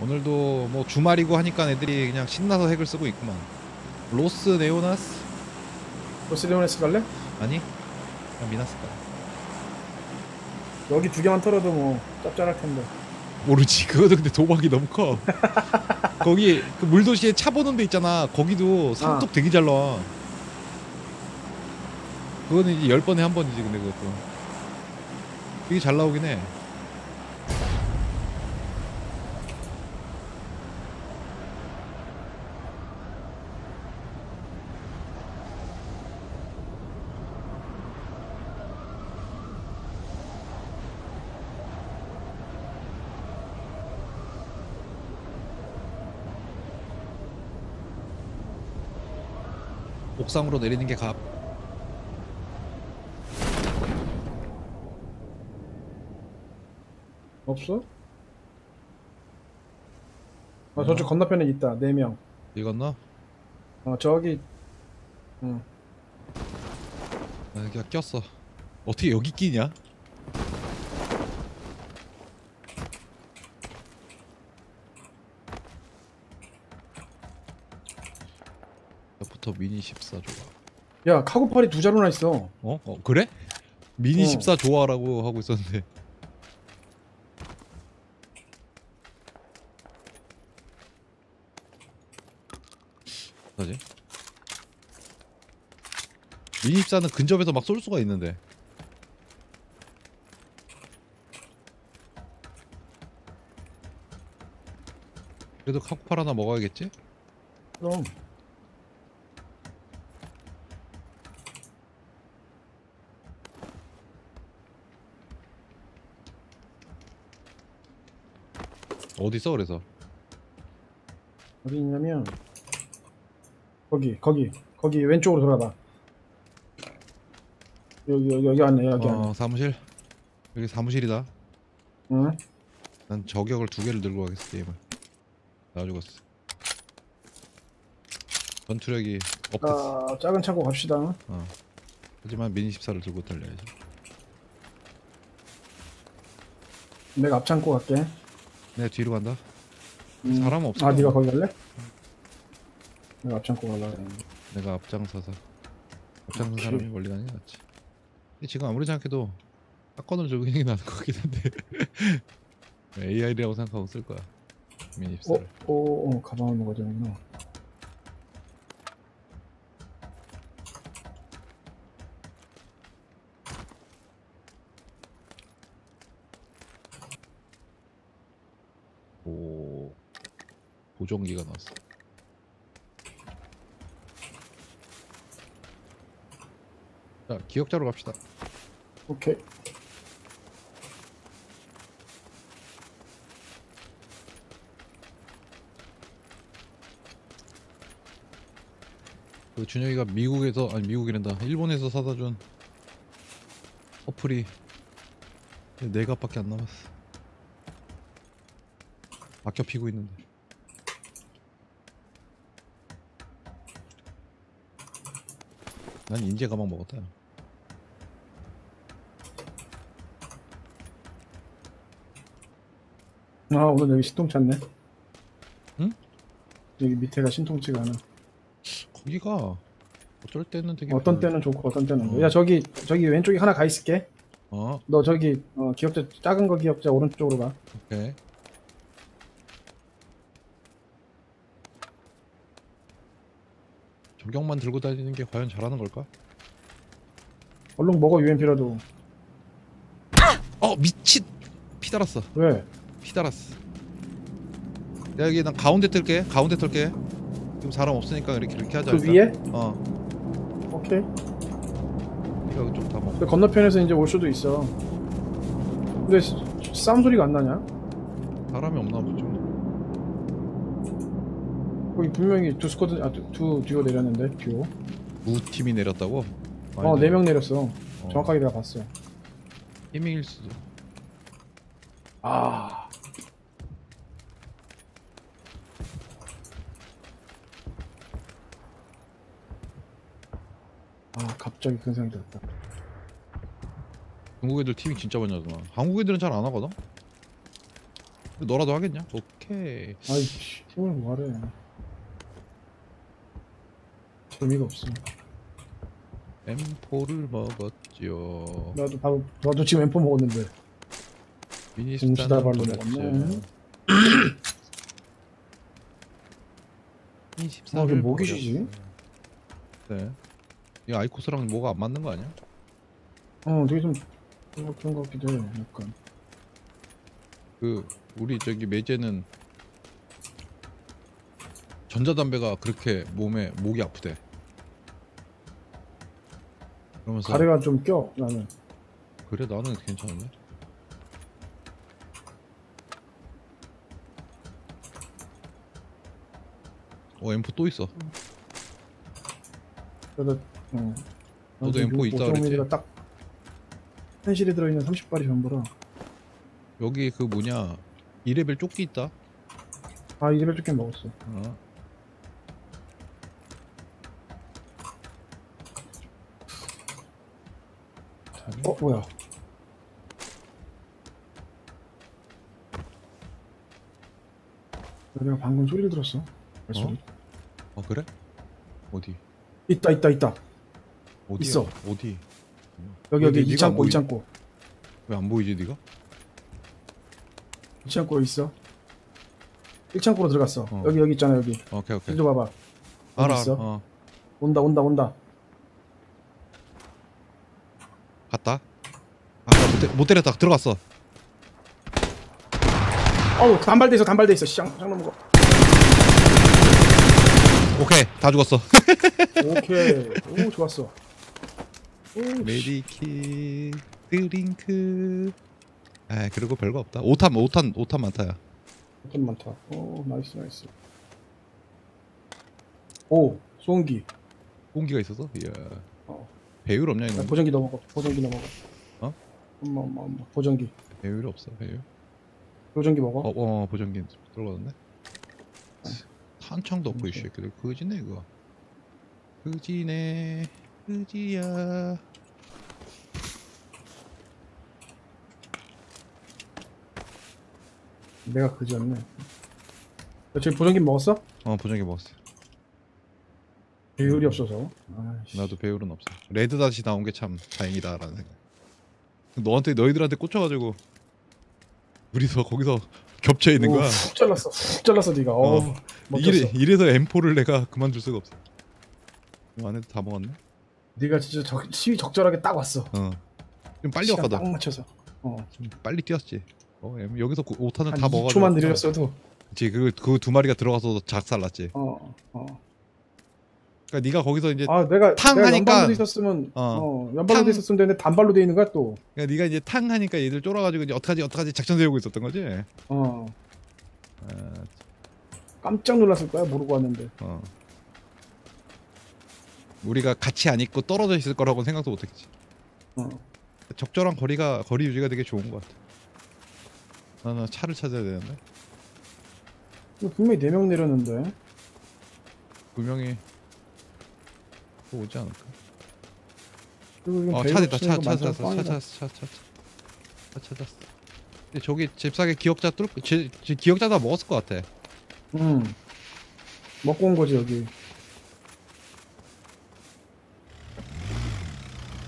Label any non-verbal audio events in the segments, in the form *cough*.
오늘도 뭐 주말이고 하니까 애들이 그냥 신나서 핵을 쓰고 있구만. 로스 네오나스? 로스리오네스 갈래? 아니? 그냥 미나스다. 여기 두 개만 털어도 뭐 짭짤할 텐데. 모르지. 그거도 근데 도박이 너무 커. *laughs* 거기 그 물도시에 차 보는 데 있잖아. 거기도 삼뚝 되게 잘 나와. 그거는 이제 열 번에 한 번이지 근데 그것도. 되게 잘 나오긴 해. 옥상으로 내리는 게 갑. 없어? 아 저쪽 건너편에 있다. 네 명. 이 건너? 어 저기. 응. 아, 여기가 꼈어. 어떻게 여기 끼냐? 부터 미니 14 좋아. 야 카고팔이 두 자루나 있어. 어? 어 그래? 미니 어. 14 좋아라고 하고 있었는데. 뭐지? 미니 14는 근접에서 막 쏠 수가 있는데. 그래도 카쿠팔 하나 먹어야겠지? 그럼. 어디 있어 그래서? 어디 있냐면 거기 거기 거기 왼쪽으로 돌아봐. 여기 여기 여기 안에 여기 안에. 어 사무실? 여기 사무실이다. 응? 난 저격을 두 개를 들고 가겠어 게임을. 나 죽었어. 전투력이 없댔어. 자 작은 차고 갑시다. 어. 하지만 미니 14를 들고 달려야지. 내가 앞창고 갈게. 내가 뒤로 간다. 음. 사람 없어. 아 네가 거기 갈래? 내가 앞창고 갈라. 내가 앞장서서. 앞장선 오케이. 사람이 멀리 가는 게 낫지. 근데 지금 아무리 생각해도 사건을 들고 있는 게 나을 것 같긴 한데. *laughs* AI라고 생각하고 쓸 거야. 미니 14를. 어? 오, 오, 가방을 먹어야 되는구나. 보정기가 나왔어. 자, 기억자로 갑시다. 오케이. 그 준영이가 미국에서 아니 미국이란다 일본에서 사다 준 어플이 네 갑밖에 안 남았어 막혀 피고 있는데 난 인제 가방 먹었다 아 오늘 여기 신통치 않네. 응? 여기 밑에가 신통치가 않아. 거기가 어쩔 때는 되게 어떤 별- 때는 좋고 어떤 때는. 어. 야 저기 저기 왼쪽에 하나 가 있을게. 어 너 저기 어, 기억자 작은 거 기억자 오른쪽으로 가. 오케이 저격만 들고 다니는 게 과연 잘하는 걸까? 얼른 먹어 UMP라도. 어 미친 피 달았어 왜? 피 달았어 내가 여기 난 가운데 뜰게 가운데 뜰게 지금 사람 없으니까 이렇게 이렇게 하자 그 일단. 위에? 어 오케이. 네가 그쪽 다 먹어 그 건너편에서 이제 올 수도 있어. 근데 시- 싸움 소리가 안 나냐? 사람이 없나 보죠 거기 분명히 두 스쿼드 아두 두 듀오 내렸는데 듀오. 무 팀이 내렸다고? 어 네 명 내렸어. 어, 정확하게 내가 봤어. 히밍일 수도 아. 아 갑자기 그런 생각이 들었다. 중국 애들 팀이 진짜 많이 하더만 한국 애들은 잘 안 하거든? 너라도 하겠냐? 오케이. 아이 씨, 팀을 뭐하 래 재미가 없어 M4를 먹었죠. 나도 바로 나도 지금 M4 먹었는데 미니 동시다발로 스타는 먹었네. 아, *clears throat* 이게 뭐 기시지? 네. 이 아이코스랑 뭐가 안 맞는 거 아니야? 어 되게 좀 그런 것 같기도 해 약간 그 우리 저기 매제는 전자담배가 그렇게 몸에 목이 아프대. 그러면서 가래가 좀 껴 나는 그래 나는 괜찮은데. 어 M4 또 있어. 그래서 어 너도 M4 있다 그랬지? 딱 현실에 들어있는 30발이 전부라 여기 그 뭐냐 2레벨 조끼 있다. 아 이래를 조금 먹었어 어. 어 뭐야 내가 방금 소리를 들었어 발소리 어 그래? 어디? 있다 있다 있다 어디? 있어. 어디? 여기 여기 네가 안 이창고 보이- 이창고 왜 안 보이지 네가? 이 창고에 있어 1창고로 들어갔어 어. 여기 여기 있잖아 여기 오케이 오케이. 이리 봐봐 알아. 있어? 어. 온다 온다 온다 갔다. 아까 못, 때, 못 때렸다. 들어갔어. 어우 단발돼 있어 단발돼 있어 쌍 쌍놈 거 오케이 다 죽었어. 오케이 *laughs* 오 좋았어. 메디킷 드링크. 아 그리고 별거 없다. 5탄 5탄 5탄 많다야. 좀 많다 오 나이스 나이스 오 소음기 공기가 있어서. 이야. 어. 배율 없냐 야, 이거? 보정기 먹어 보정기 먹어 어? 엄마 엄마 엄마 보정기 배율이 없어. 배율. 보정기 먹어 어, 어 보정기 들어가던데. 탄창도 없고 이 새끼들 그지네 이거. 그지네. 그지야. 내가 그지였네 야, 저기 보정기 먹었어? 어 보정기 먹었어. 배율이 없어서 아이씨. 나도 배율은 없어. 레드 다시 나온 게 참 다행이다라는 생각. 너한테 너희들한테 꽂혀가지고 우리서 거기서 *laughs* 겹쳐 있는 오, 거야. 훅 잘랐어 훅 잘랐어 네가 어, 어. 이래 이래서 M4를 내가 그만둘 수가 없어. 이 안에도 다 먹었네. 네가 진짜 적, 시위 적절하게 딱 왔어 어. 좀 빨리 왔거든. 딱 맞춰서 어. 좀 빨리 뛰었지. 어 M- 여기서 5탄을 한다 먹어. 2초만 느렸어도 그치 그그 두 마리가 들어가서 작살났지. 어, 어. 그러니까 네가 거기서 이제 아 내가 탕 내가 하니까- 연발로 돼 있었으면 어. 어, 연발로 탕- 돼 있었으면 되는데 단발로 돼 있는 거야 또 그러니까 네가 이제 탕 하니까 얘들 쫄아가지고 이제 어떡하지 어떡하지 작전 세우고 있었던 거지. 어. 아, 깜짝 놀랐을 거야 모르고 왔는데 어. 우리가 같이 안 있고 떨어져 있을 거라고 생각도 못했지. 어. 적절한 거리가 거리 유지가 되게 좋은 것 같아. 나는 차를 찾아야 되는데 분명히 4명 내렸는데 분명히 또 오지 않을까? 그리고 지금 어, 배율 차. 없으니까 차, 차, 만점 차, 차, 꽝이다. 차, 차, 찾았어. 근데 저기 잽싸게 기억자 뚫, 제, 제 기억자 다 먹었을 것 같아. 응 먹고 온 거지 여기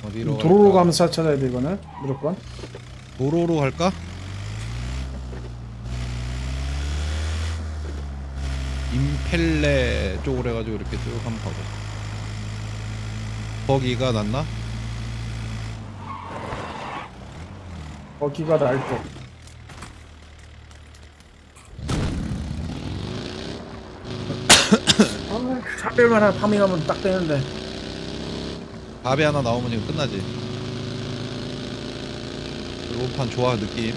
어디로 도로로? 가면서 차 찾아야 돼 이거는 무조건 도로로 갈까? 임펠레 쪽으로 해가지고 이렇게 쭉 한번 가보 거기가 나을 때 아, 차별만 하나 파밍하면 딱 되는데 밥이 하나 나오면 지금 끝나지. 로판 좋아 느낌.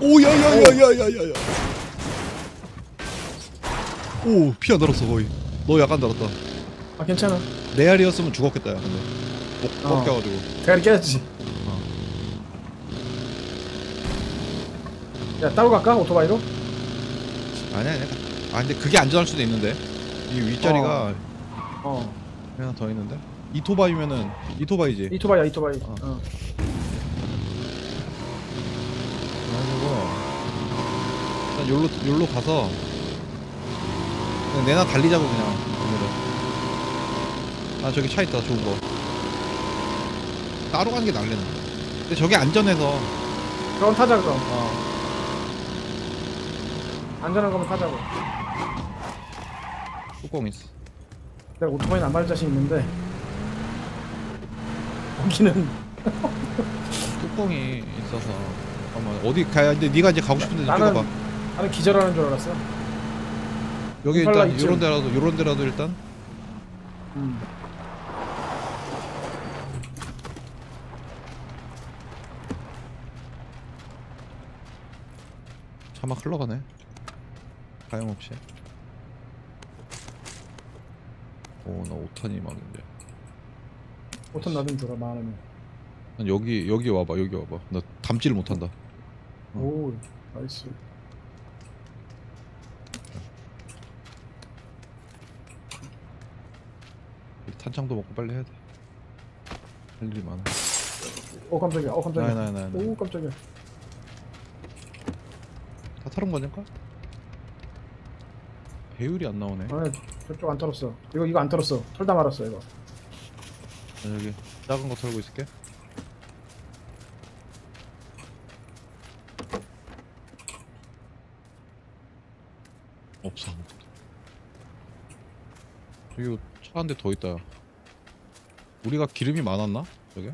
오야야야야야야야. 오 피가 늘었어 거의. 너 약간 늘었다. 아 괜찮아 레알이었으면 죽었겠다 야 근데. 목 어. 꺾여가지고. 대가리 깨졌지 야 따로 갈까 오토바이로? 아니야 아니야. 아 근데 그게 안전할 수도 있는데. 이 윗자리가 어 하나 더 있는데. 이토바이면은 이토바이지. 이토바이야 이토바이 어. 어. 그래가지고 여기로 여기로 가서 그냥 내나 달리자고 그냥 오늘은. 아 저기 차 있다 좋은 거. 따로 가는 게 날래는. 근데 저게 안전해서. 그럼 타자 그럼. 어. 안전한 거면 타자고. 뚜껑 있어. 내가 오토바이는 안 밟을 자신 있는데. 거기는 뚜껑이 있어서. 잠깐만 어디 가야 근데 네가 이제 가고 싶은데 좀 나는 찍어봐. 나는 기절하는 줄 알았어. 여기 일단 이쯤. 요런 데라도 요런 데라도 일단 음. 막 흘러가네. 가용없이. 오, 나 5탄이 막인데. 오토 나좀 줘라 많으면. 난 여기 여기 와봐 여기 와봐. 나 담지를 못한다. 오 나이스. 탄창도 먹고 빨리 해야 돼. 할 일이 많아. 오 깜짝이야. 어 깜짝이야. 나이 나이 나이. 오 깜짝이야. 다 타는 거니까? 배율이 안 나오네. 나아 저쪽 안 털었어. 이거 이거 안 털었어. 털다 말았어 이거. 여기 작은 거 털고 있을게. 없어. 저기 차 한 대 더 있다. 우리가 기름이 많았나? 저게?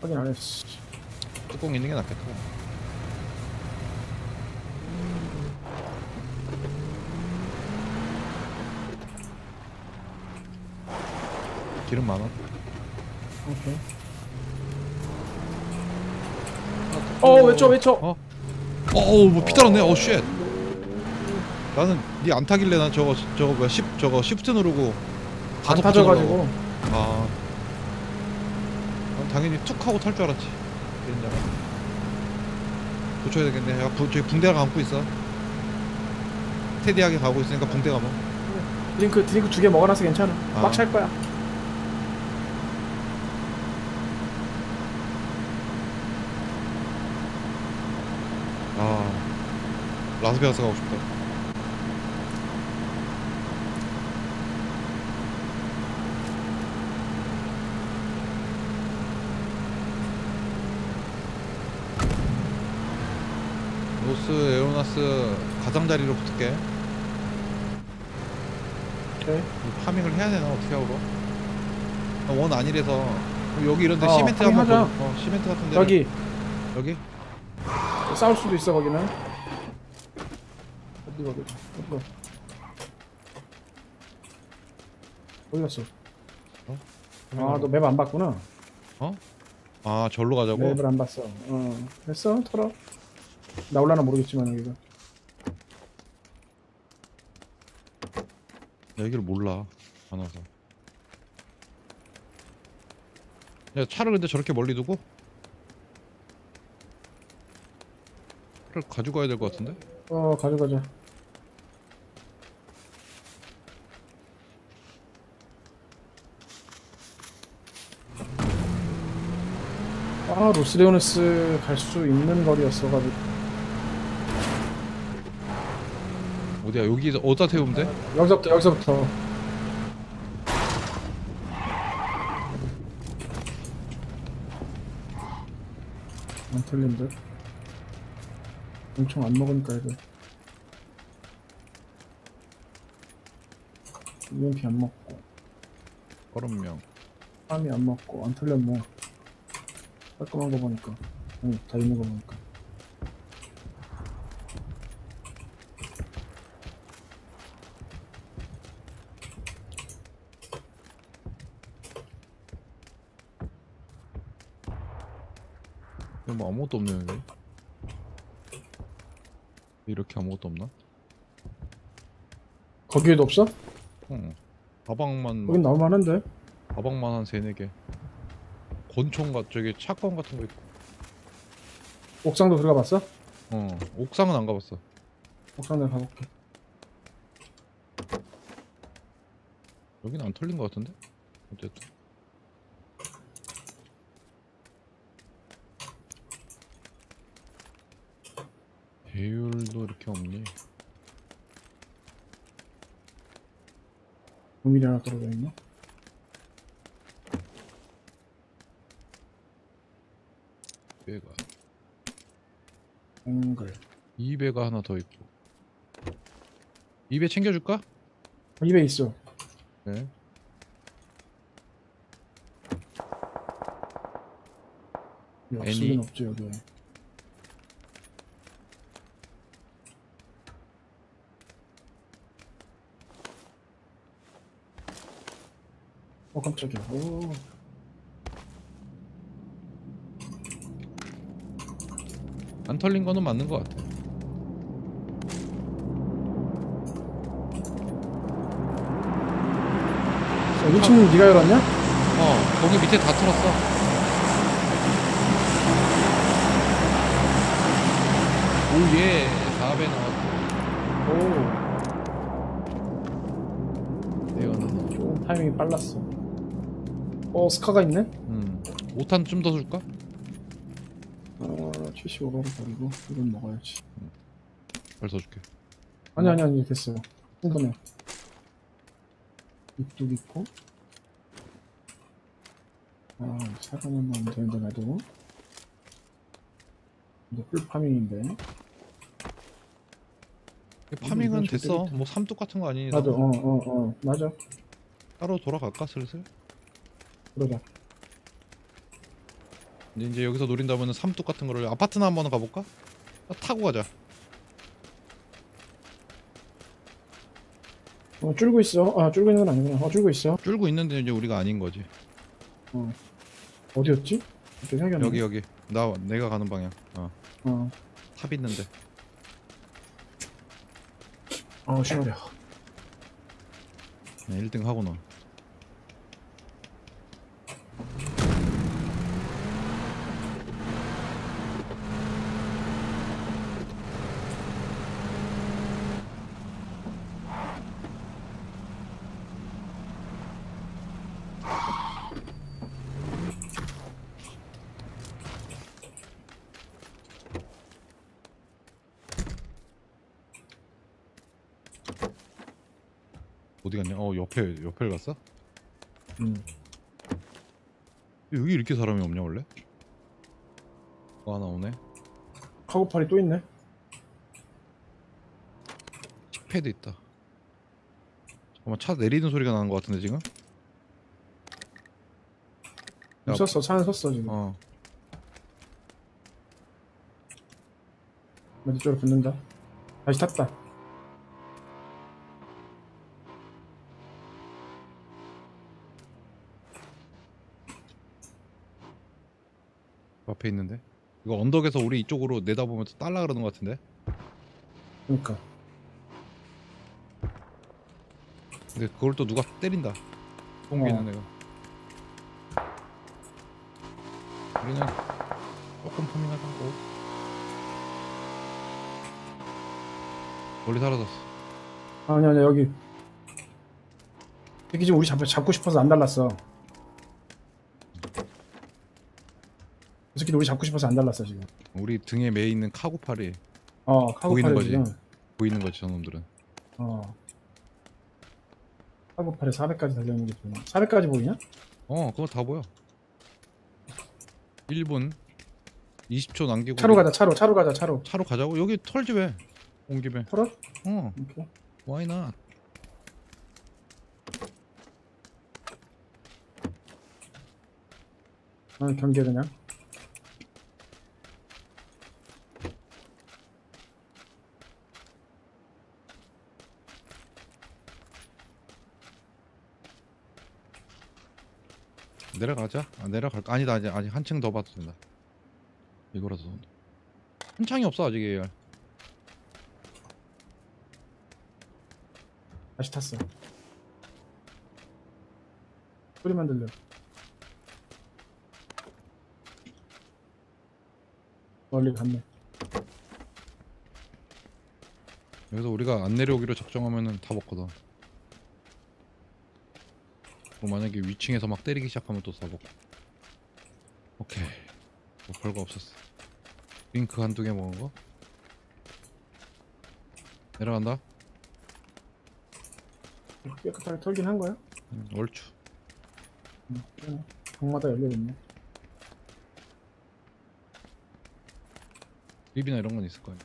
확인 안 했어. 뚜껑 있는 게 낫겠다. 기름 많아. 오케이. 어 외쳐 외쳐. 어? 어우 뭐 피달았네. 어 쉣. 나는 니 안 타길래 난 저거 저거 뭐야 10 저거 시프트 누르고 타져가지고. 붙여놓으려고. 아. 난 당연히 툭 하고 탈 줄 알았지. 그랬냐가. 붙여야 되겠네. 야, 부, 저기 붕대가 감고 있어. 스테디하게 가고 있으니까 붕대 감아. 드링크 드링크 두 개 먹어놔서 괜찮아. 아. 막 찰 거야. 아. 라스베가스 가고 싶다. 로스 에오나스 가장자리로 붙을게. 오케이. 이 파밍을 해야 되나 어떻게 하고? 나원 아니래서 여기 이런데 어, 시멘트 한번 파밍하자. 보- 어, 시멘트 같은 데 여기 여기 싸울 수도 있어 거기는. 어디 거기? 어디 거? 어디 갔어? 어? 아너 맵 안 봤구나. 아 절로 가자고 맵을 안 봤어. 어 됐어 털어. 나올라나 모르겠지만 여기가. 여기를 몰라 안 와서 야 차를 근데 저렇게 멀리 두고 차를 가지고 가야 될 것 같은데 어 가져가자. 아 로스레오네스 갈 수 있는 거리였어가지고 어디야? 여기서 어디다 태우면 돼? 여기서부터 여기서부터. 안 틀린 듯? 엄청 안 먹으니까 애들 UMP 안 먹고. 얼음명. 팜이 안 먹고. 안 틀렸네. 깔끔한 거 보니까. 아니 다 있는 거 보니까 아무것도 없네 여기 이렇게 아무것도 없나? 거기에도 없어? 응. 가방만 거긴 나올 만한데? 가방만 한 세네 개. 권총 같 저기 차건 같은 거 있고. 옥상도 들어가 봤어? 어 옥상은 안 가봤어. 옥상 내가 가볼게. 여긴 안 털린 것 같은데? 어쨌든 너 이렇게 없니? 고밀이 하나 떨어져 있나? 배가 앵글. 2배가 하나 더 있고 2배 챙겨줄까? 입에 있어. 네 애니. 없지 여기. 어 깜짝이야. 오. 안 털린 거는 맞는 것 같아 자, 1층 네가 열었냐? 어 거기 밑에 다 털었어 오예 4배 나왔고 오. 대현은 좀 타이밍이 빨랐어. 어 스카가 있네? 음 5탄 좀 더 줄까? 어 75로 버리고 이건 먹어야지. 벌써 줄게 아니 아니 아니 됐어요. 충분해. 이뚝 있고. 아 사과만 넣으면 되는데 나도. 근데 풀 파밍인데. 파밍은 됐어. 뭐 삼뚝 같은 거 아니니 나도 어어 어 맞아. 따로 돌아갈까 슬슬? 그러자. 근데 이제 여기서 노린다면 삼뚝 같은 거를 아파트나 한번 가볼까? 아, 타고 가자 어 줄고 있어. 아 줄고 있는 건 아니구나. 어 줄고 있어. 줄고 있는데 이제 우리가 아닌 거지 어디였지? 갑자기 생각이 안 나. 여기 여기 나 내가 가는 방향 어, 어. 탑 있는데 아 시원해. 네, 1등 하고 나 어디 갔냐? 어 옆에 옆에 갔어? 음. 여기 이렇게 사람이 없냐 원래? 어 하나 오네 카고팔이 또 있네. 칙패드 있다 잠깐만 차 내리는 소리가 나는 것 같은데 지금? 야, 썼어. 차는 섰어 지금. 어나 이쪽으로 붙는다. 다시 탔다. 앞에 있는데 이거 언덕에서 우리 이쪽으로 내다보면서 딸라 그러는 것 같은데 그러니까. 근데 그걸 또 누가 때린다 뽕기는 어. 애가 우리는 조금 파밍하자 고 멀리 사라졌어 아니 아니 여기. 여기 지금 우리 잡, 잡고 싶어서 안 달랐어. 이 새끼도 우리 잡고 싶어서 안 달랐어 지금. 우리 등에 매 있는 카고팔이 어 보이는 카고팔에 거지. 지금. 보이는 거지 저놈들은 어. 카고팔에 400까지 달려있는 게 보이나? 400까지 보이냐? 어 그거 다 보여 1분 20초 남기고 차로 가자 차로 차로 가자 차로. 차로 가자고 여기 털지 왜? 온 김에 털어? 어 오케이. why not 어, 경계 그냥. 내려가자 아, 내려갈까 아니다 아직 아직 한층 더 봐도 된다 이거라도 한 창이 없어 아직 AR 다시 탔어. 소리만 들려. 멀리 갔네. 여기서 우리가 안 내려오기로 작정하면은 다 먹거든 그럼 만약에 위층에서 막 때리기 시작하면 또 쏴먹고 오케이 뭐 별거 없었어 링크 한두 개 먹은 거 내려간다 깨끗하게 털긴 한 거야? 음, 얼추 응. 방마다 열려있네. 립이나 이런 건 있을 거야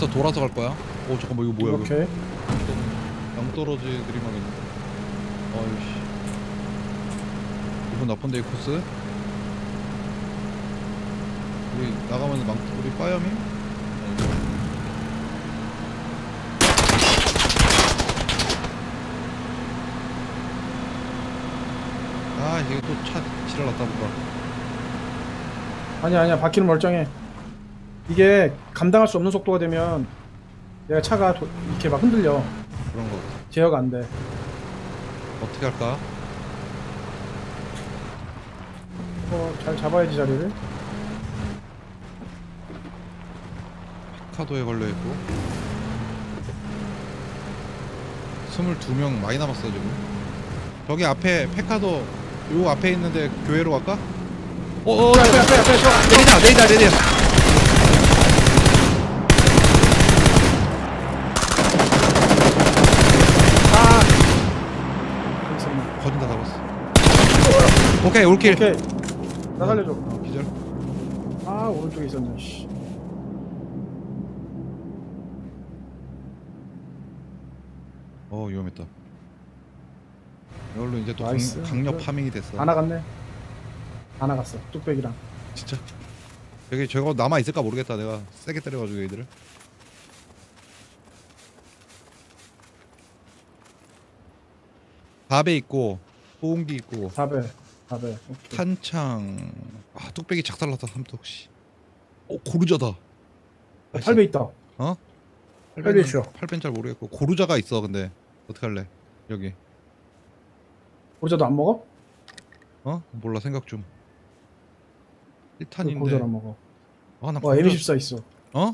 블루에터 돌아서 갈 거야? 오 잠깐만 이거 뭐야 이거 오케이. 양떨어지 드림하겠는데 어이씨 기분 나쁜데 이 코스? 우리 나가면 망 우리 빠야미? 아 이게 또차 지랄났다 보다 아니야 아니야 바퀴는 멀쩡해. 이게 감당할 수 없는 속도가 되면 내가 차가 도- 이렇게 막 흔들려. 그런 거 제어가 안 돼. 어떻게 할까? 어, 잘 잡아야지 자리를. 카도에 걸려있고 22명 많이 남았어 지금 저기 앞에 페카도 요 앞에 있는데 교회로 갈까? 어어 앞에 앞에 앞에 저 내리자 내리자 내리자 아. 여기 있었네. 거진 다 잡았어 오케이 올킬 오케이. 나 살려줘. 어, 기절 아 오른쪽에 있었네. 씨. 어 위험했다 이걸로 이제 또 나이스. 강, 력 그- 파밍이 됐어 다 나갔네. 다 나갔어. 뚝배기랑. 진짜 여기 저거 남아있을까 모르겠다 내가 세게 때려가지고 얘들을 밥에 있고 소음기 있고 4배. 4배. 오케이. 탄창 아 뚝배기 작살났다 삼뚝 씨. 어 고르자다. 8배 있다. 어? 팔배 있어. 8벤 잘 모르겠고 고르자가 있어 근데 어떻게 할래? 여기 고자도 안 먹어? 어? 몰라 생각 좀. 그 1탄인데 고자도 안 먹어. 아나 와 M24 있어. 어?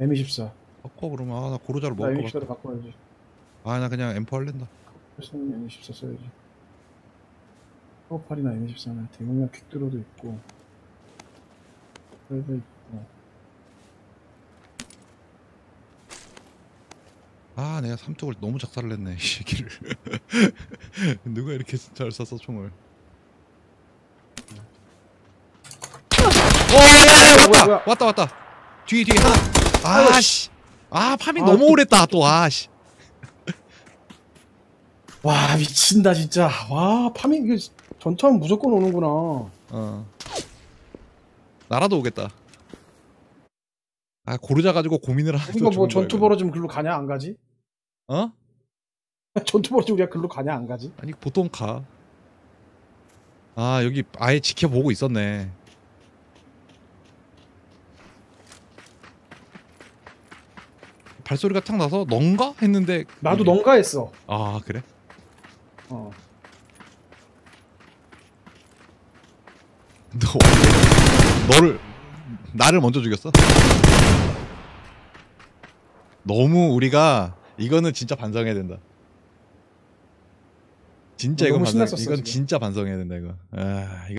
M24. 바꿔 그러면 아나 고르자를 나 먹을 거 M24도 바꿔야지. 아 나 그냥 M4 할랜다. 그래서 M24 써야지. 프로팔이나 M24나 대용량 퀵드로도 있고. 그래도 있고. 아 내가 삼뚝을 너무 작살을 냈네 이 새끼를. *laughs* 누가 이렇게 잘 쐈어 총을. 어 뭐야, 왔다 뭐야. 왔다 왔다 뒤에 뒤에 하나 아씨 아 파밍 아, 너무 또- 오랬다 또 아씨 와 미친다 진짜. 와 파밍 이게 전투하면 무조건 오는구나. 어 나라도 오겠다 아 고르자 가지고 고민을 하는 이거 뭐 전투 벌어지면 글로 가냐 안 가지? 어 *laughs* 전투 벌어지면 우리가 글로 가냐 안 가지? 아니 보통 가 아 여기 아예 지켜보고 있었네 발소리가 탁 나서 넌가 했는데 나도 이게- 넌가 했어. 아 그래 어. 너 너를 나를 먼저 죽였어? 너무 우리가 이거는 진짜 반성해야 된다. 진짜 이건 반성, 이건 지금. 진짜 반성해야 된다 이거. 아, 이거